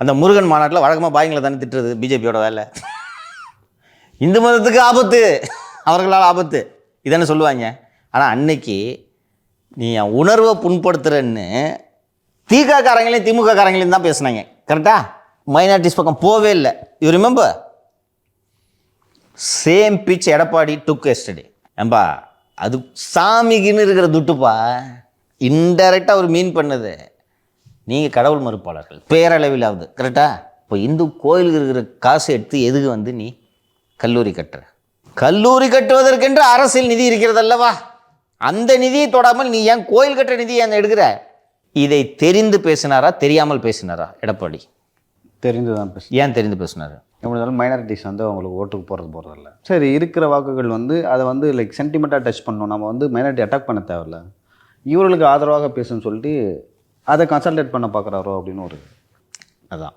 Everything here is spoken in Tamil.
அந்த முருகன் மாநாட்டில் வழக்கமாக பாய்ங்களை தானே திட்டுறது பிஜேபியோட வேலை. இந்து மதத்துக்கு ஆபத்து. அவர்களால் ஆபத்து. இதானே சொல்லுவாங்க. ஆனால் அன்னைக்கு நீ என் உணர்வை புண்படுத்துறன்னு திக காரங்களையும் திமுக காரங்களையும் தான் பேசுனாங்க. கரெக்டா மைனாரிட்டிஸ் பக்கம் போவே இல்லை. You remember same pitch Edappadi took எஸ்டடி ஏம்பா அது சாமிக்குன்னு இருக்கிற துட்டுப்பா. இன்டைரக்டாக அவர் மீன் பண்ணது. நீங்கள் கடவுள் மறுப்பாளர்கள். பேரளவிலாவது கரெக்டா இப்போ இந்து கோயிலுக்கு இருக்கிற காசு எடுத்து எதுக்கு வந்து நீ கல்லூரி கட்டுற? கல்லூரி கட்டுவதற்கென்று அரசியல் நிதி இருக்கிறது அல்லவா அந்த நிதியை தொடாமல் நீ ஏன் கோயில் கட்டுற நிதியை அங்கே எடுக்கிற? இதை தெரிந்து பேசினாரா தெரியாமல் பேசினாரா எடப்பாடி? தெரிந்து தான் பேச. ஏன் தெரிந்து பேசினாரு? எப்படி இருந்தாலும் மைனாரிட்டிஸ் வந்து அவங்களுக்கு ஓட்டுக்கு போகிறது போகிறதில்ல சரி இருக்கிற வாக்குகள் வந்து அதை வந்து லைக் சென்டிமெண்ட்டாக டச் பண்ணணும். நம்ம வந்து மைனாரிட்டி அட்டாக் பண்ண தேவையில்ல. இவர்களுக்கு ஆதரவாக பேசுன்னு சொல்லிட்டு அதை கன்சல்டேட் பண்ண பார்க்குறாரோ அப்படின்னு ஒரு அதான்.